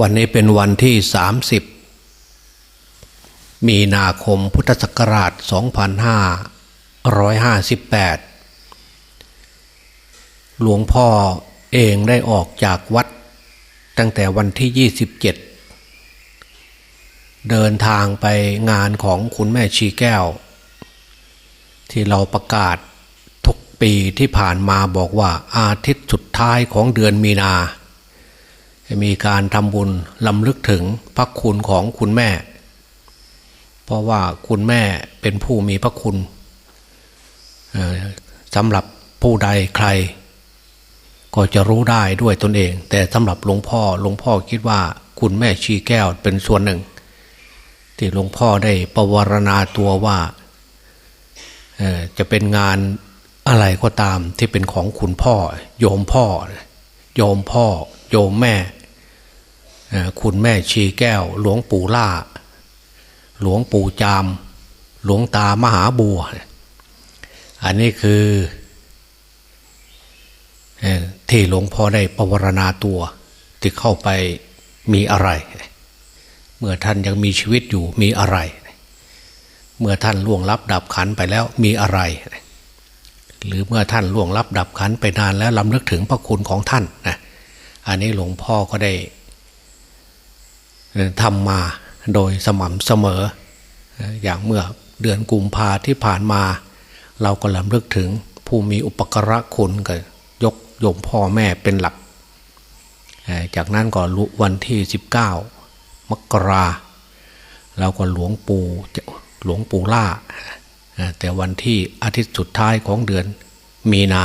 วันนี้เป็นวันที่ 30 มีนาคมพุทธศักราช 2558 หลวงพ่อเองได้ออกจากวัด ตั้งแต่วันที่ 27 เดินทางไปงานของคุณแม่ชีแก้ว ที่เราประกาศทุกปีที่ผ่านมาบอกว่าอาทิตย์สุดท้ายของเดือนมีนา มีการทำบุญลำลึกถึงพระคุณของคุณแม่ เพราะว่าคุณแม่เป็นผู้มีพระคุณสำหรับผู้ใดใคร ก็จะรู้ได้ด้วยตนเอง แต่สำหรับหลวงพ่อหลวงพ่อคิดว่าคุณแม่ชีแก้วเป็นส่วนหนึ่ง ที่หลวงพ่อได้ประวรณาตัวว่าจะเป็นงานอะไรก็ตามที่เป็นของคุณพ่อ โยมพ่อ โยมพ่อ โยมแม่ คุณแม่ชีแก้ว หลวงปู่ล่า หลวงปู่จาม หลวงตามหาบัว อันนี้คือที่หลวงพ่อได้ประวรณาตัว ที่เข้าไปมีอะไร เมื่อท่านยังมีชีวิตอยู่มีอะไร เมื่อท่านล่วงลับดับขันไปแล้วมีอะไร หรือเมื่อท่านล่วงลับดับขันไปนานแล้วลำลึกถึงพระคุณของท่านนะ อันนี้หลวงพ่อก็ได้ทำมาโดยสม่ำเสมอ อย่างเมื่อเดือนกุมภาที่ผ่านมา เราก็ลำลึกถึงผู้มีอุปกระคุณกับยกโยมพ่อแม่เป็นหลัก จากนั้นก็วันที่ 19 มกราเราก็หลวงปู่หลวงปู่ล่า แต่วันที่อาทิตย์สุดท้ายของเดือนมีนา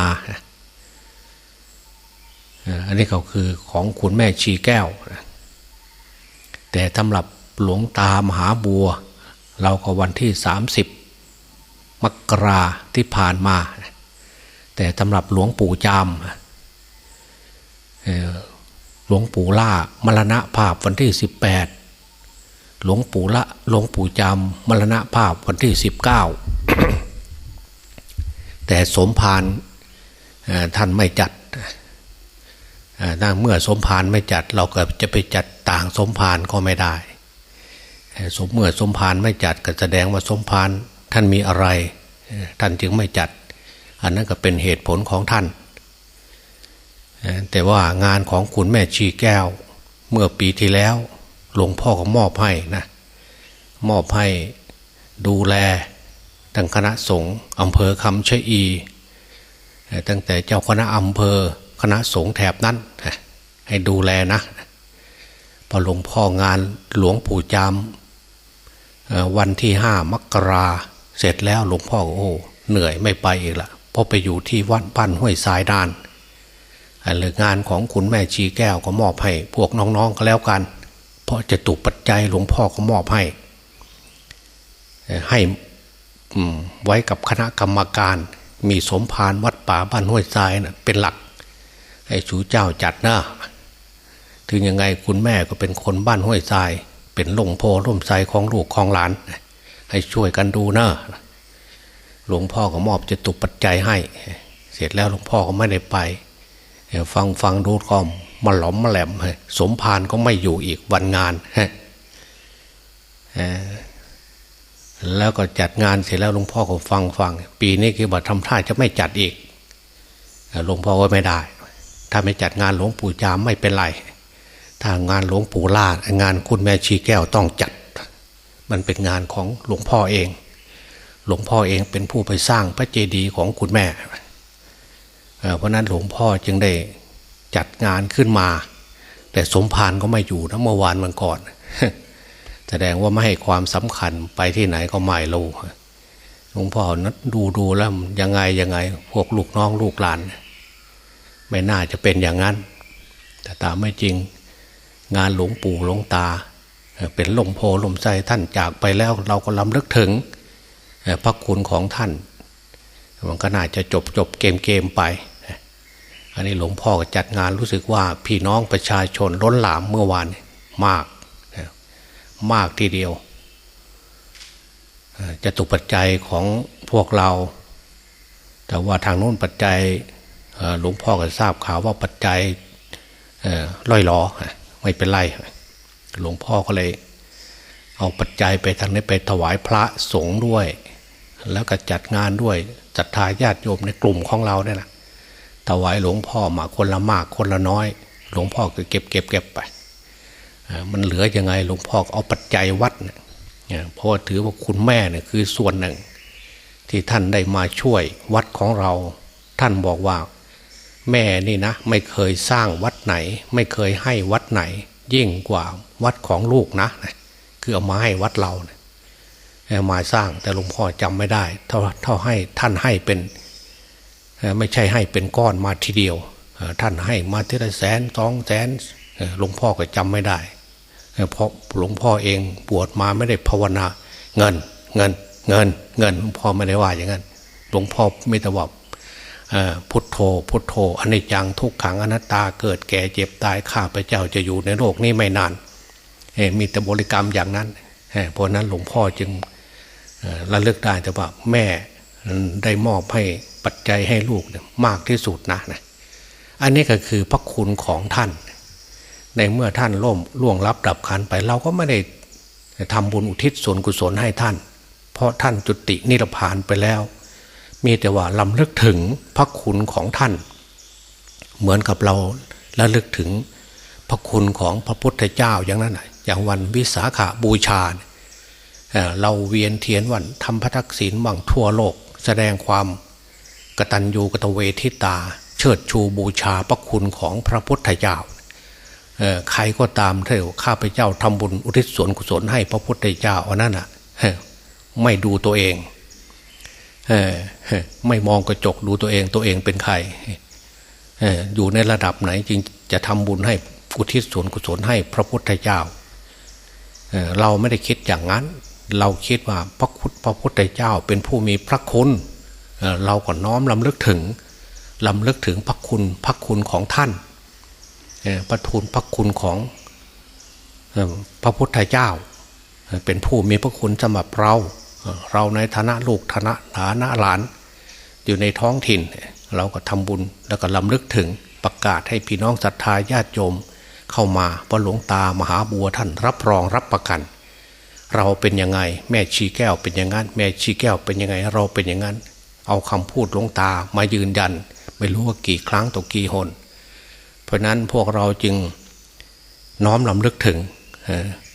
อันนี้ก็คือของคุณแม่ชีแก้ว แต่สำหรับหลวงตามหาบัว เราก็วันที่ 30 มกราที่ผ่านมา แต่สำหรับหลวงปู่จามหลวงปู่ล่ามรณะภาพวันที่ 18 หลวงปู่ละหลวงปู่จามมรณะภาพวันที่ 19 แต่สมภารท่านไม่จัด ถ้าเมื่อสมภารไม่จัด เราก็จะไปจัดต่างสมภารก็ไม่ได้ สมเมื่อสมภารไม่จัดก็แสดงว่าสมภารท่านมีอะไร ท่านจึงไม่จัด อันนั้นก็เป็นเหตุผลของท่าน แต่ว่างานของคุณแม่ชีแก้ว เมื่อปีที่แล้วหลวงพ่อก็มอบให้นะมอบให้ดูแลทั้งคณะสงฆ์อำเภอคำชะอี ตั้งแต่เจ้าคณะอำเภอ คณะสงฆ์แถบนั้น ให้ดูแลนะพอหลวงพ่องานหลวงปู่จามวันที่ห้ามกราเสร็จแล้วหลวงพ่อโอ้เหนื่อยไม่ไปอีกละเพราะไปอยู่ที่วัดบ้านห้วยสายดานหรืองานของคุณแม่ชีแก้วก็มอบให้พวกน้องๆก็แล้วกัน เพราะจะตุกปัจจัยหลวงพ่อก็มอบให้ให้ไว้กับคณะกรรมการ มีสมภารวัดป่าบ้านห้วยทรายนะเป็นหลัก ให้ชูเจ้าจัดนะถึงยังไงคุณแม่ก็เป็นคนบ้านห้วยทราย เป็นหลงโพร่มทรายของลูกของหลาน ให้ช่วยกันดูนะหลวงพ่อก็มอบจะตุปัจจัยให้ เสร็จแล้วหลวงพ่อก็ไม่ได้ไป ฟังฟังดูก็มมาหลอมมาแหลมสมภารก็ไม่อยู่อีกวันงานแล้วก็จัดงานเสร็จแล้วหลวงพ่อก็ฟังฟัง ปีนี้คือว่าทำท่าจะไม่จัดอีกหลวงพ่อว่าไม่ได้ ถ้าไม่จัดงานหลวงปู่จามไม่เป็นไร ถ้างานหลวงปู่ลาดงานคุณแม่ชีแก้วต้องจัด มันเป็นงานของหลวงพ่อเอง หลวงพ่อเองเป็นผู้ไปสร้างพระเจดีย์ของคุณแม่ เพราะนั้นหลวงพ่อจึงได้จัดงานขึ้นมา แต่สมภารก็ไม่อยู่นะเมื่อวานมันก่อน แสดงว่าไม่ให้ความสำคัญไปที่ไหนก็ไม่รู้หลวงพ่อนัดดูดูแล้วยังไงยังไงพวกลูกน้องลูกหลาน ไม่น่าจะเป็นอย่างนั้น แต่ตามไม่จริงงานหลวงปู่หลวงตา เป็นลมโพลมใจท่านจากไปแล้ว เราก็ลำลึกถึงพระคุณของท่านมันก็น่าจะจบจบเกมเกมไป อันนี้หลวงพ่อจัดงานรู้สึกว่าพี่น้องประชาชนล้นหลามเมื่อวานมาก มากทีเดียวจะตุปัจจัยของพวกเรา แต่ว่าทางโน้นปัจจัย หลวงพ่อก็ทราบข่าวว่าปัจจัยล่อยล้อไม่เป็นไรหลวงพ่อก็เลย เอาปัจจัยไปทางนี้ไปถวายพระสงฆ์ด้วย แล้วก็จัดงานด้วยจัดทายาติโยมในกลุ่มของเราเนี่ยนะถวายหลวงพ่อมาคนละมากคนละน้อย หลวงพ่อก็เก็บเก็บเก็บไปมันเหลือยังไงหลวงพ่อเอาปัจจัยวัดเนี่ยเพราะถือว่าคุณแม่เนี่ยคือส่วนหนึ่ง ที่ท่านได้มาช่วยวัดของเรา ท่านบอกว่า แม่นี่นะ ไม่เคยสร้างวัดไหน ไม่เคยให้วัดไหน ยิ่งกว่าวัดของลูกนะ คือเอามาให้วัดเราเนี่ยมาสร้างแต่หลวงพ่อจำไม่ได้เท่าเท่าให้ท่านให้เป็น ไม่ใช่ให้เป็นก้อนมาทีเดียว ท่านให้มาทีละแสนสองแสนหลวงพ่อก็จำไม่ได้ เพราะหลวงพ่อเองปวดมาไม่ได้ภาวนาเงินเงินเงินเงินหลวงพ่อไม่ได้ว่าอย่างนั้นหลวงพ่อไม่แต่ว่า พุทโธ พุทโธอนิจจังทุกขังอนัตตาเกิดแก่เจ็บตายข้าพเจ้าจะอยู่ในโลกนี้ไม่นานมีแต่บริกรรมอย่างนั้นเพราะนั้นหลวงพ่อจึงระลึกได้แต่ว่าแม่ได้มอบให้ปัจจัยให้ลูกมากที่สุดนะนะอันนี้ก็คือพระคุณของท่าน ในเมื่อท่านล่มล่วงรับดับขันไป เราก็ไม่ได้ทำบุญอุทิศส่วนกุศลให้ท่าน เพราะท่านจุตินิพพานไปแล้ว มีแต่ว่าลำลึกถึงพระคุณของท่าน เหมือนกับเราระลึกถึงพระคุณของพระพุทธเจ้าอย่างนั้นอย่างวันวิสาขาบูชาเราเวียนเทียนวันทำพระทักษิณบังทั่วโลก แสดงความกตัญญูกตเวทิตา เชิดชูบูชาพระคุณของพระพุทธเจ้าใครก็ตามเถอะข้าพเจ้าทำบุญอุทิศส่วนกุศลให้พระพุทธเจ้าอันนั้นอะไม่ดูตัวเอง ไม่มองกระจกดูตัวเองตัวเองเป็นใครอยู่ในระดับไหนจึงจะทำบุญให้อุทิศส่วนกุศลให้พระพุทธเจ้าเราไม่ได้คิดอย่างนั้น เราคิดว่าพระพุทธพระพุทธเจ้าเป็นผู้มีพระคุณเราก็น้อมลำลึกถึงลำลึกถึงพระคุณพระคุณของท่านพระทูลพระคุณของพระพุทธเจ้า เป็นผู้มีพระคุณสำหรับเรา เราในฐานะลูกฐานะฐานะหลาน อยู่ในท้องถิ่น เราก็ทำบุญแล้วก็ลำลึกถึงประกาศให้พี่น้องศรัทธาญาติโยม เข้ามาพระหลวงตามหาบัวท่านรับรองรับประกัน เราเป็นยังไงแม่ชีแก้วเป็นอย่างนั้น แม่ชีแก้วเป็นยังไงเราเป็นอย่างนั้น เอาคำพูดหลวงตามายืนยัน ไม่รู้ว่ากี่ครั้งต่อกี่หน เพราะนั้นพวกเราจึงน้อมลำลึกถึง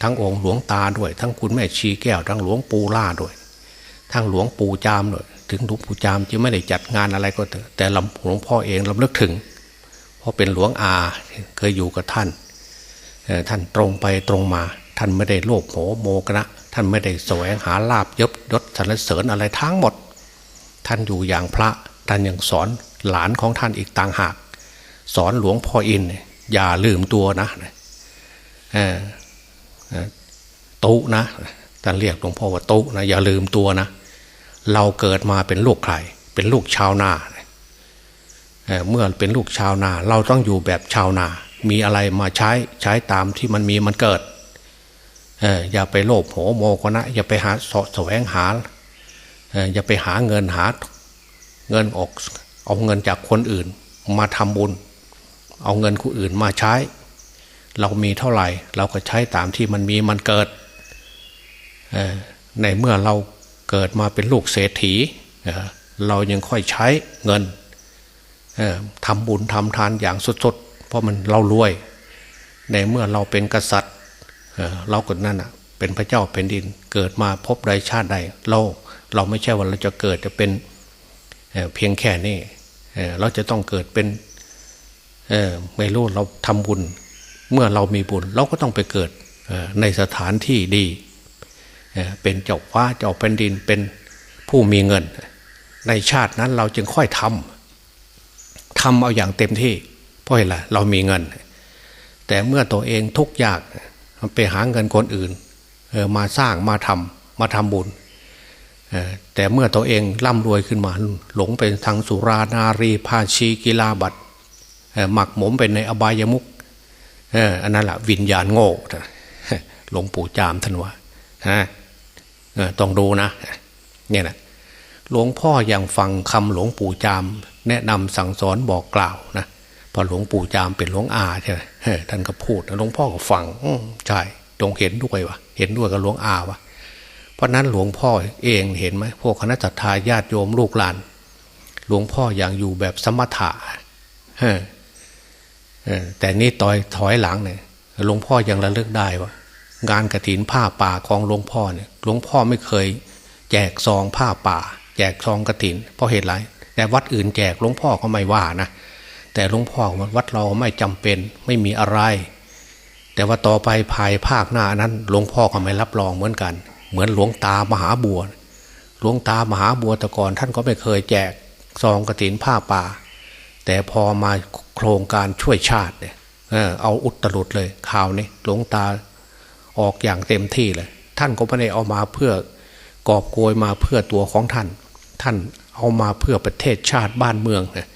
ทั้งองค์หลวงตาด้วย ทั้งคุณแม่ชีแก้ว ทั้งหลวงปู่ล่าด้วย ทั้งหลวงปู่จามด้วยถึงหลวงปู่จามจะไม่ได้จัดงานอะไรก็เถอะแต่หลวงพ่อเองลำลึกถึง เพราะเป็นหลวงอาเคยอยู่กับท่านท่านตรงไปตรงมา ท่านไม่ได้โลภโหโมกนะท่านไม่ได้แสวงหาลาบยบยศสรรเสริญอะไรทั้งหมด ท่านอยู่อย่างพระท่านยังสอนหลานของท่านอีกต่างหาก สอนหลวงพ่ออินอย่าลืมตัวนะ ตุนะท่านเรียกหลวงพ่อว่าตุนะอย่าลืมตัวนะ เราเกิดมาเป็นลูกใคร เป็นลูกชาวนาเมื่อเป็นลูกชาวนา เราต้องอยู่แบบชาวนา มีอะไรมาใช้ใช้ตามที่มันมีมันเกิดอย่าไปโลภโหโมกนะ อย่าไปหาสะแสวงหาอย่าไปหาเงินหาเงินออกเอาเงินจากคนอื่นมาทำบุญ เอาเงินคนอื่นมาใช้ เรามีเท่าไหร่ เราก็ใช้ตามที่มันมีมันเกิดในเมื่อเราเกิดมาเป็นลูกเศรษฐีเรายังค่อยใช้เงินทำบุญทำทานอย่างสุดๆ เพราะมันเรารวย ในเมื่อเราเป็นกษัตริย์เราก็นั่นอะเป็นพระเจ้าเป็นดินเกิดมาพบใดชาติใดเราเราไม่ใช่ว่าเราจะเกิดจะเป็นเพียงแค่นี้เราจะต้องเกิดเป็นไม่รู้เราทำบุญ เมื่อเรามีบุญ เราก็ต้องไปเกิดในสถานที่ดี เป็นเจ้าฟ้าเจ้าแผ่นดินเป็นผู้มีเงิน ในชาตินั้นเราจึงค่อยทำทำเอาอย่างเต็มที่ เพราะอะไรเรามีเงิน แต่เมื่อตัวเองทุกข์ยากไปหาเงินคนอื่นมาสร้างมาทำมาทำบุญแต่เมื่อตัวเองร่ำรวยขึ้นมา หลงไปทางสุรานารีพาชีกีฬาบัตรหมักหมมไปในอบายมุก อันนั้นแหละวิญญาณโง่หลวงปู่จามท่านว่าต้องดูนะ เนี่ยนะหลวงพ่ออยังฟังคำหลวงปู่จาม แนะนำสั่งสอนบอกกล่าวนะพอหลวงปู่จามเป็นหลวงอาใช่ไหมท่านก็พูดหลวงพ่อก็ฟังใช่จงเห็นด้วยวะเห็นด้วยกับหลวงอาวะเพราะนั้นหลวงพ่อเองเห็นไหมพวกคณะทาญาติโยมลูกหลาน หลวงพ่ออย่างอยู่แบบสมถะ แต่นี่ต่อยถอยหลังเนี่ยหลวงพ่อยังระลึกได้ว่างานกระถินผ้าป่าของหลวงพ่อเนี่ยหลวงพ่อไม่เคย แจกซองผ้าป่า แจกซองกระถินเพราะเหตุไรแต่วัดอื่นแจกหลวงพ่อก็ไม่ว่านะแต่หลวงพ่อวัดเราไม่จำเป็นไม่มีอะไร แต่ว่าต่อไปภายภาคหน้านั้นหลวงพ่อก็ไม่รับรองเหมือนกัน เหมือนหลวงตามหาบัวหลวงตามหาบัวแต่ก่อนท่านก็ไม่เคยแจกซองกระถินผ้าป่า แต่พอมา โครงการช่วยชาติเนี่ยเอาอุตรุดเลยข่าวนี้หลวงตาออกอย่างเต็มที่เลย ท่านก็ไม่ได้เอามาเพื่อกอบโกยมาเพื่อตัวของท่าน ท่านเอามาเพื่อประเทศชาติบ้านเมืองนะ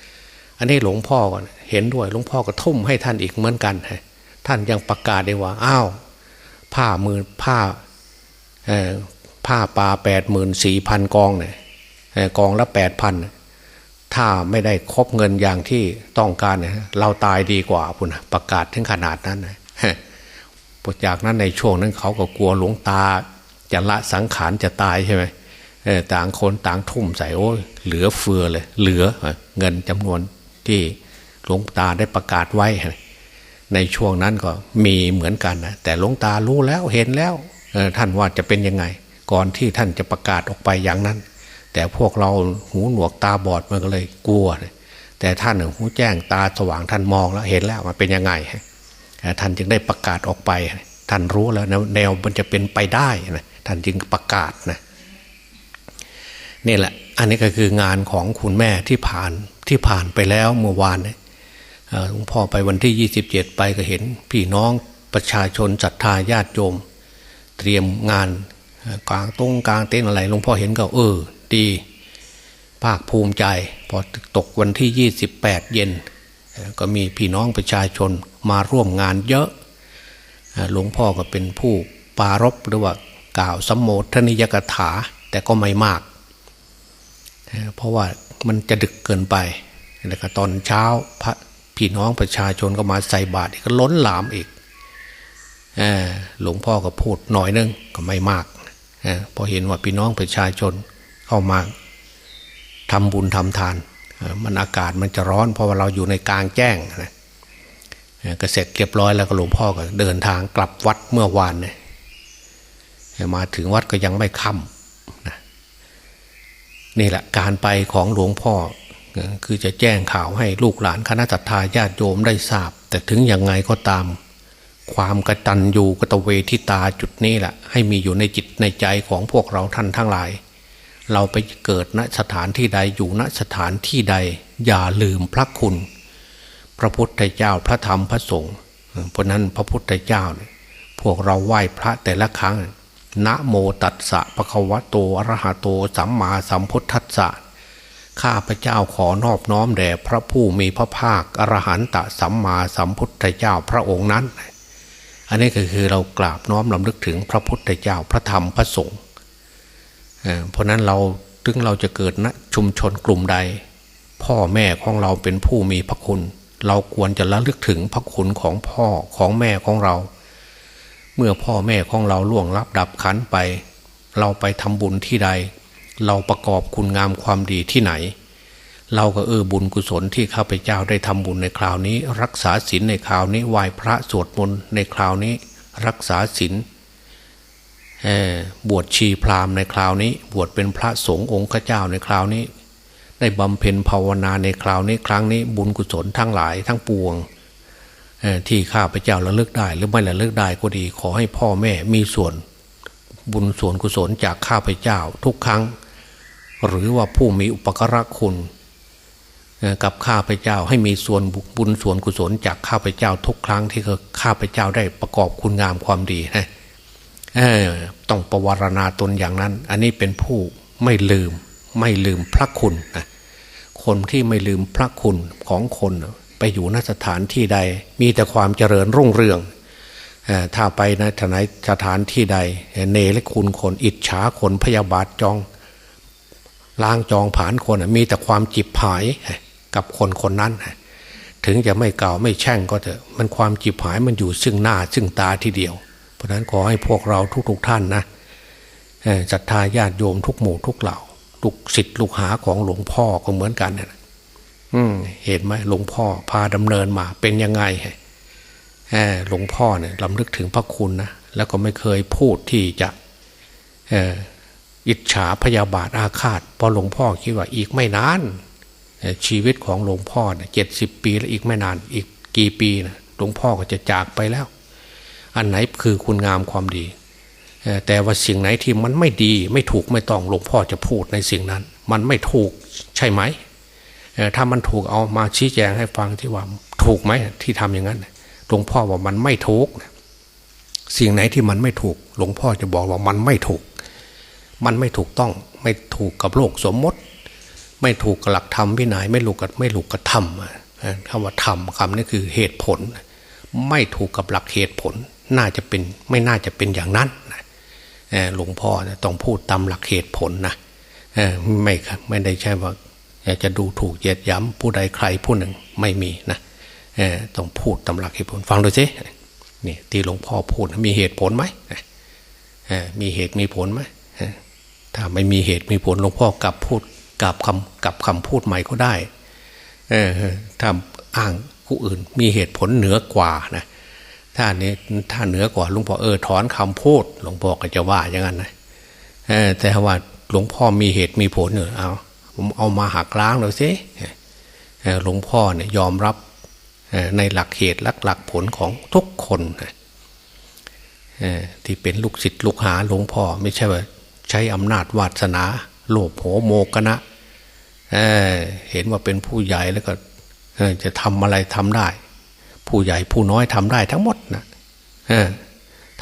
อันนี้หลวงพ่อก่อนเห็นด้วยหลวงพ่อก็ทุ่มให้ท่านอีกเหมือนกันท่านยังประกาศได้ว่าอ้าวผ้ามือผ้าผ้าปลาแปดหมื่นสี่พันกองเนี่ยกองละแปดพัน ถ้าไม่ได้ครบเงินอย่างที่ต้องการเนี่ยเราตายดีกว่าพุ่นประกาศถึงขนาดนั้นนะจากนั้นในช่วงนั้นเขาก็กลัวหลวงตา จะละสังขารจะตายใช่ไหมต่างคนต่างทุ่มใส่โอ้เหลือเฟือเลย เหลือเงินจำนวนที่หลวงตาได้ประกาศไว้ ในช่วงนั้นก็มีเหมือนกันนะแต่หลวงตารู้แล้วเห็นแล้วท่านว่าจะเป็นยังไง ก่อนที่ท่านจะประกาศออกไปอย่างนั้น แต่พวกเราหูหนวกตาบอดมันก็เลยกลัว แต่ท่านหูแจ้งตาสว่างท่านมองแล้วเห็นแล้วมันเป็นยังไง ท่านจึงได้ประกาศออกไป ท่านรู้แล้วแนวมันจะเป็นไปได้นะท่านจึงประกาศนะนี่แหละ อันนี้ก็คืองานของคุณแม่ที่ผ่านที่ผ่านไปแล้วเมื่อวานหลวงพ่อไปวันที่ยี่สิบเจ็ดไปก็เห็นพี่น้องประชาชนศรัทธาญาติโยม เตรียมงานกลางตรงกลางเต้นอะไรหลวงพ่อเห็นก็เออ ดี ภาคภูมิใจ พอตกวันที่ยี่สิบแปดเย็น ก็มีพี่น้องประชาชนมาร่วมงานเยอะ หลวงพ่อก็เป็นผู้ปารบหรือว่ากล่าวสมโภชนิยกถาแต่ก็ไม่มาก เพราะว่ามันจะดึกเกินไปแล้วก็ตอนเช้าพระพี่น้องประชาชนก็มาใส่บาตรก็ล้นหลามอีกหลวงพ่อก็พูดหน่อยนึงก็ไม่มากพอเห็นว่าพี่น้องประชาชน เข้ามาทำบุญทำทาน มันอากาศมันจะร้อนเพราะว่าเราอยู่ในกลางแจ้งนะก็เสร็จเรียบร้อยแล้วก็หลวงพ่อก็เดินทางกลับวัดเมื่อวานเนี่ยมาถึงวัดก็ยังไม่ค่ำนะนี่แหละการไปของหลวงพ่อคือจะแจ้งข่าวให้ลูกหลานคณะจัตตาญาติโยมได้ทราบ แต่ถึงยังไงก็ตาม ความกระตัญญูกตเวทิตาจุดนี้แหละให้มีอยู่ในจิตในใจของพวกเราท่านทั้งหลาย เราไปเกิดณสถานที่ใดอยู่ณสถานที่ใด อย่าลืมพระคุณ พระพุทธเจ้าพระธรรมพระสงฆ์เพราะนั้นพระพุทธเจ้า พวกเราไหว้พระแต่ละครั้งนะโมตัสสะปะคะวะโตอรหะโตสัมมาสัมพุทธัสสะข้าพเจ้าขอนอบน้อมแด่พระผู้มีพระภาคอรหันตสัมมาสัมพุทธเจ้าพระองค์นั้น อันนี้ก็คือเรากราบน้อมลำลึกถึงพระพุทธเจ้าพระธรรมพระสงฆ์ เพราะนั้นเราถึงเราจะเกิดณชุมชนกลุ่มใด พ่อแม่ของเราเป็นผู้มีพระคุณ เราควรจะระลึกถึงพระคุณของพ่อของแม่ของเรา เมื่อพ่อแม่ของเราล่วงลับดับขันไป เราไปทำบุญที่ใด เราประกอบคุณงามความดีที่ไหน เราก็เออบุญกุศลที่ข้าพเจ้าได้ทำบุญในคราวนี้ รักษาศีลในคราวนี้ไหว้พระสวดมนต์ในคราวนี้ รักษาศีล บวชชีพราหมณ์ในคราวนี้ บวชเป็นพระสงฆ์องค์ข้าเจ้าในคราวนี้ ได้บำเพ็ญภาวนาในคราวนี้ครั้งนี้ บุญกุศลทั้งหลายทั้งปวงที่ข้าพเจ้าระลึกได้หรือไม่ระลึกได้ก็ดี ขอให้พ่อแม่มีส่วน บุญส่วนกุศลจากข้าพเจ้าทุกครั้ง หรือว่าผู้มีอุปการะคุณกับข้าพเจ้าให้มีส่วนบุญส่วนกุศลจากข้าพเจ้าทุกครั้งที่ข้าพเจ้าได้ประกอบคุณงามความดีนะ ต้องประวารณาตนอย่างนั้น อันนี้เป็นผู้ไม่ลืม ไม่ลืมพระคุณนะคนที่ไม่ลืมพระคุณของคนไปอยู่นสถานที่ใด มีแต่ความเจริญรุ่งเรืองถ้าไปนะทนายสถานที่ใด เนรคุณคน อิจฉาคนพยาบาทจองล้างจองผ่านคน มีแต่ความจิบหายกับคนคนนั้น ถึงจะไม่เก่าไม่แช่งก็เถอะ มันความจิบหายมันอยู่ซึ่งหน้าซึ่งตาทีเดียว เพราะฉะนั้นขอให้พวกเราทุกๆทท่านนะศรัทธาญาติโยมทุกหมู่ทุกเหล่าลูกศิษย์ลูกหาของหลวงพ่อก็เหมือนกันเนี่ยอืมเห็นไหมหลวงพ่อพาดำเนินมาเป็นยังไงหลวงพ่อเนี่ยลำลึกถึงพระคุณนะแล้วก็ไม่เคยพูดที่จะอิจฉาพยาบาทอาฆาตพอหลวงพ่อคิดว่าอีกไม่นานชีวิตของหลวงพ่อเนี่ยเจ็ดสิบปีแล้วอีกไม่นาน อีกกี่ปีนะหลวงพ่อก็จะจากไปแล้ว อันไหนคือคุณงามความดี แต่ว่าสิ่งไหนที่มันไม่ดีไม่ถูกไม่ต้องหลวงพ่อจะพูดในสิ่งนั้น มันไม่ถูกใช่ไหมถ้ามันถูกเอามาชี้แจงให้ฟังที่ว่าถูกไหมที่ทำอย่างนั้นหลวงพ่อว่ามันไม่ถูกสิ่งไหนที่มันไม่ถูก หลวงพ่อจะบอกว่ามันไม่ถูก มันไม่ถูกต้องไม่ถูกกับโลกสมมติ ไม่ถูกกับหลักธรรมวินัยไม่ถูกกับไม่ถูกกับธรรมคำว่าธรรมคำนี้คือเหตุผล ไม่ถูกกับหลักเหตุผล น่าจะเป็นไม่น่าจะเป็นอย่างนั้นหลวงพ่อต้องพูดตามหลักเหตุผลนะไม่ไม่ได้ใช่ว่าจะดูถูกเยียดย้ำผู้ใดใครผู้หนึ่งไม่มีนะต้องพูดตามหลักเหตุผลฟังดูสินี่ที่หลวงพ่อพูดมีเหตุผลไหมมีเหตุมีผลไหมถ้าไม่มีเหตุมีผลหลวงพ่อกลับพูดกลับคำกลับคำพูดใหม่ก็ได้ถ้าอ้างผู้อื่นมีเหตุผลเหนือกว่านะ ถ้าเนี้ถ้าเหนือกว่าหลวงพ่อเออถอนคำพูดหลวงพ่อก็จะว่าอย่างนั้นนะแต่ว่าหลวงพ่อมีเหตุมีผลเนอเอาผมเอามาหักล้างเลยสิหลวงพ่อเนี่ยยอมรับในหลักเหตุหลักหลักผลของทุกคนที่เป็นลูกศิษย์ลูกหาหลวงพ่อไม่ใช่ว่าใช้อำนาจวาสนาโลภโหโมกนะเเห็นว่าเป็นผู้ใหญ่แล้วก็จะทำอะไรทำได้ ผู้ใหญ่ผู้น้อยทำได้ทั้งหมดนะ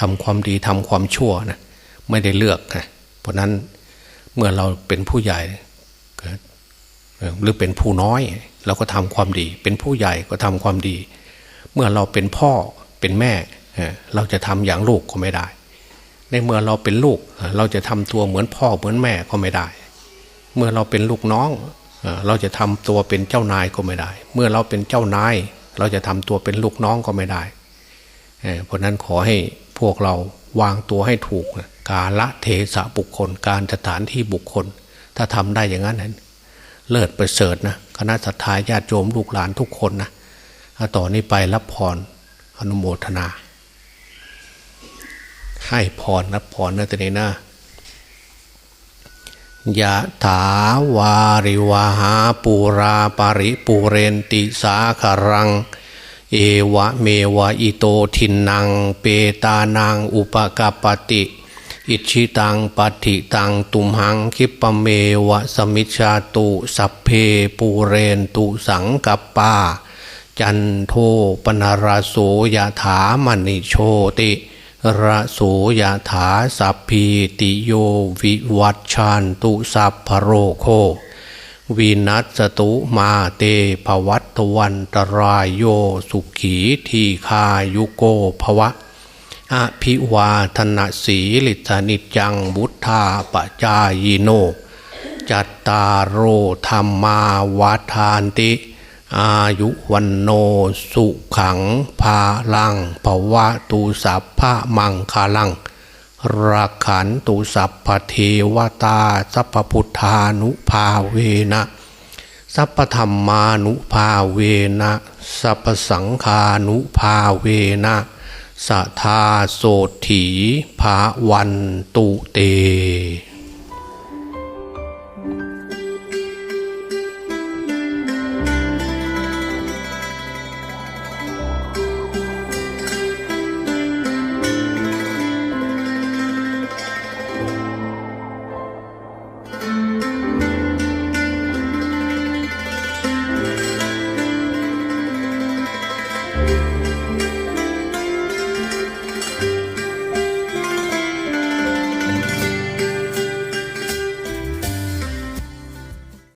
ทำความดีทำความชั่วนะไม่ได้เลือกนะเพราะนั้นเมื่อเราเป็นผู้ใหญ่หรือเป็นผู้น้อย เราก็ทำความดี เป็นผู้ใหญ่ก็ทำความดี เมื่อเราเป็นพ่อเป็นแม่ เราจะทำอย่างลูกก็ไม่ได้ ในเมื่อเราเป็นลูก เราจะทำตัวเหมือนพ่อเหมือนแม่ก็ไม่ได้ เมื่อเราเป็นลูกน้อง เราจะทำตัวเป็นเจ้านายก็ไม่ได้ เมื่อเราเป็นเจ้านาย เราจะทำตัวเป็นลูกน้องก็ไม่ได้ เพราะนั้นขอให้พวกเราวางตัวให้ถูกกาละเทศะบุคคล การสถานที่บุคคล ถ้าทำได้อย่างนั้นเลิศประเสริฐนะคณะสัตยาญาติโยมลูกหลานทุกคนนะต่อนนี้ไปรับพรอนุโมทนา ให้พรรับพรนะแต่นี้นะ ยะถาวาริวหาปูราปาริปูเรนติสาคารัง เอวะเมวะอิโตทินัง เปตานังอุปกาปติ อิชิตังปฏิตังตุมหังคิปเมวะสมิชาตุสัพเพปูเรนตุสังกปา จันโทปนารโสยะถามณิโชติ ระโสยถาสัพพีติโยวิวัตชานตุสัพพโรโค วินัสตุมาเตภวัตวันตรายโยสุขีทีคายุโกภวะอภิวาธนาสีลิธนิจังบุทธาปจายโน จัตตารโธรรมาวาทานติ อายุวันโนสุขังภาลังภวะตูสัพพะมังคาลังรักขันตุสัพพเทวตา สัพพุทธานุภาเวนะสัพพธรรมานุภาเวนะสัพสังฆานุภาเวนะสัทธาโสถีภาวันตุเต